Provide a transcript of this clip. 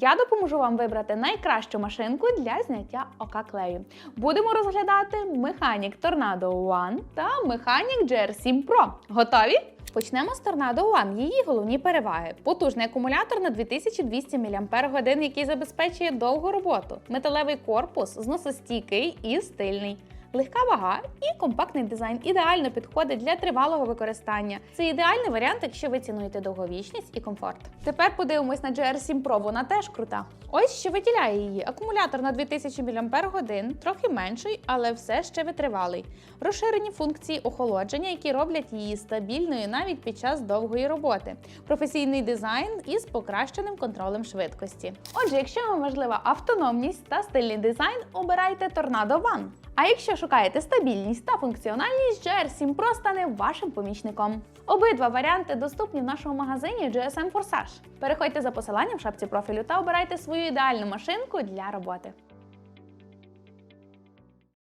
Я допоможу вам вибрати найкращу машинку для зняття ока клею. Будемо розглядати Mechanic Tornado One та Mechanic GR7 Pro. Готові? Почнемо з Tornado One. Її головні переваги: потужний акумулятор на 2200 мАч, який забезпечує довгу роботу, металевий корпус, зносостійкий і стильний. Легка вага і компактний дизайн ідеально підходить для тривалого використання. Це ідеальний варіант, якщо ви цінуєте довговічність і комфорт. Тепер подивимось на GR7 Pro, вона теж крута. Ось що виділяє її: акумулятор на 2000 мАч, трохи менший, але все ще витривалий. Розширені функції охолодження, які роблять її стабільною навіть під час довгої роботи. Професійний дизайн із покращеним контролем швидкості. Отже, якщо вам важлива автономність та стильний дизайн, обирайте Tornado One. А якщо шукаєте стабільність та функціональність, GR7 Pro стане вашим помічником. Обидва варіанти доступні в нашому магазині GSM Forsage. Переходьте за посиланням в шапці профілю та обирайте свою ідеальну машинку для роботи.